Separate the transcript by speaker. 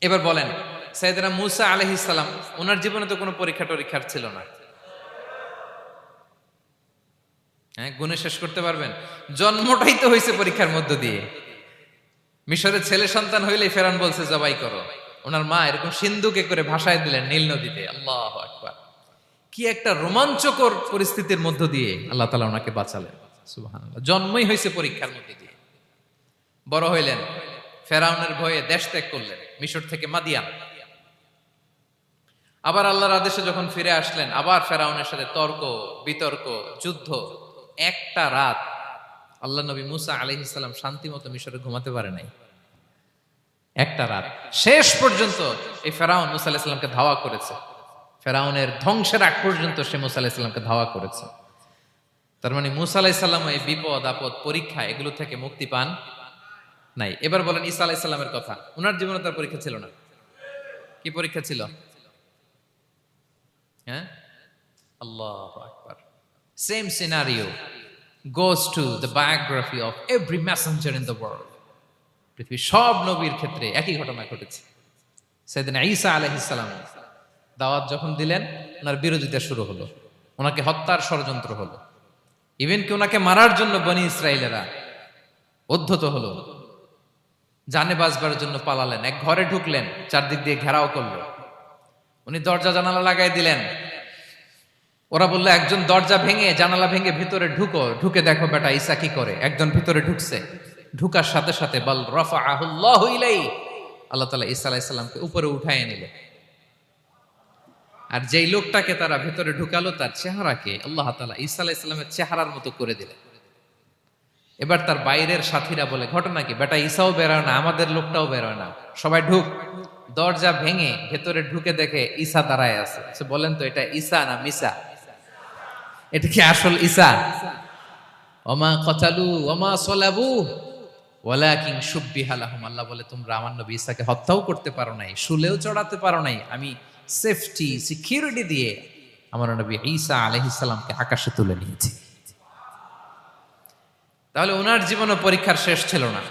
Speaker 1: এবার বলেন সাইদানা মুসা আলহিসাল্লাম ওনার জীবনে তো কোনো পরীক্ষা টরীক্ষার ছিল না। হ্যাঁ গুণে শেষ করতে পারবেন। জন্মটাই তো হয়েছে পরীক্ষার মধ্য দিয়ে। মিশরের ছেলে সন্তান হইলেই ফেরান বলছে, জবাই করো। ওনার মা এরকম সিন্ধুকে করে ভাষায় দিলেন, নীল নদীতে। আল্লাহ আকবার। কি একটা রোমাঞ্চকর পরিস্থিতির মধ্য দিয়ে আল্লাহ তালা ওনাকে বাঁচালেন। জন্মই হয়েছে পরীক্ষার মধ্যে দিয়ে। বড় হইলেন। ফেরাউনের ভয়ে দেশ ত্যাগ করলেন, মিশর থেকে মাদিয়ান আবার আল্লাহর আদেশে যখন ফিরে আসলেন, আবার ফেরাউনের সাথে তর্ক, বিতর্ক, যুদ্ধ, একটা রাত আল্লাহ নবী মুসা আলহিসাল্লাম শান্তি মতো মিশরে ঘুমাতে পারে নাই। একটা রাত। শেষ পর্যন্ত এই ফেরাউন মুসা আলাহিসাল্লামকে ধাওয়া করেছে। ফেরাউনের ধ্বংসের আগ পর্যন্ত সে মুসা আলাহিসাল্লামকে ধাওয়া করেছে। তার মানে মুসা আলাহিসাল্লাম এই বিপদ, আপদ, পরীক্ষা, এগুলো থেকে মুক্তি পান। নাই। এবার বলেন ঈসা আলাহিসাল্লামের কথা। ওনার জীবনে তার পরীক্ষা ছিল না। কি পরীক্ষা ছিল? হ্যাঁ? আল্লাহ আকবার। Same scenario goes to the biography of every messenger in the world পৃথিবীর সব নবীর ক্ষেত্রে একই ঘটনা ঘটেছে। সেদিন ঈসা আলহিসাল্লাম দাওয়াত যখন দিলেন ওনার বিরোধিতা শুরু হলো। ওনাকে হত্যার ষড়যন্ত্র হলো। ইভেন কি ওনাকে মারার জন্য বনি ইসরায়েলেরা উদ্ধত হলো। জানে বাজবার জন্য পালালেন। এক ঘরে ঢুকলেন, চারদিক দিয়ে ঘেরাও করল। উনি দরজা জানালা লাগাই দিলেন। ওরা বলল, একজন দরজা ভেঙে, জানালা ভেঙে ভিতরে ঢুকো। ঢুকে দেখো বেটা ঈসা কি করে। একজন ভিতরে ঢুকছে। ঢুকার সাথে সাথে বল রফা আহুল্লাহ আল্লাহ তালা ঈসা আলাইসাল্লামকে উপরে উঠায় নিলে আর যেই লোকটাকে তারা ভেতরে ঢুকালো, তার চেহারাকে আল্লাহ তালা ঈসা আলাইসাল্লামের চেহারার মতো করে দিলেন। এবার তার বাইরের সাথীরা বলে, ঘটনা কি? বেটা ঈসাও বেরোয় না, আমাদের লোকটাও বেরোয় না। সবাই ঢুক। দরজা ভেঙে ভেতরে ঢুকে দেখে ঈসা দাঁড়ায় আছে। সে বলেন তো, এটা ঈসা না মিসা এটা কি আসল ঈসা ওমা কচালু ওমা সলাবু। ওয়ালাকিং সুব্বিহালাহুম আল্লাহ বলে, তোমরা আমার নবী ঈসাকে হত্যাও করতে পারো নাই, শুলেও চড়াতে পারো নাই। আমি সেফটি, সিকিউরিটি দিয়ে আমার নবী ঈসা আলাইহিস আকাশে তুলে নিয়েছি। তাহলে ওনার জীবনে পরীক্ষার শেষ ছিল না।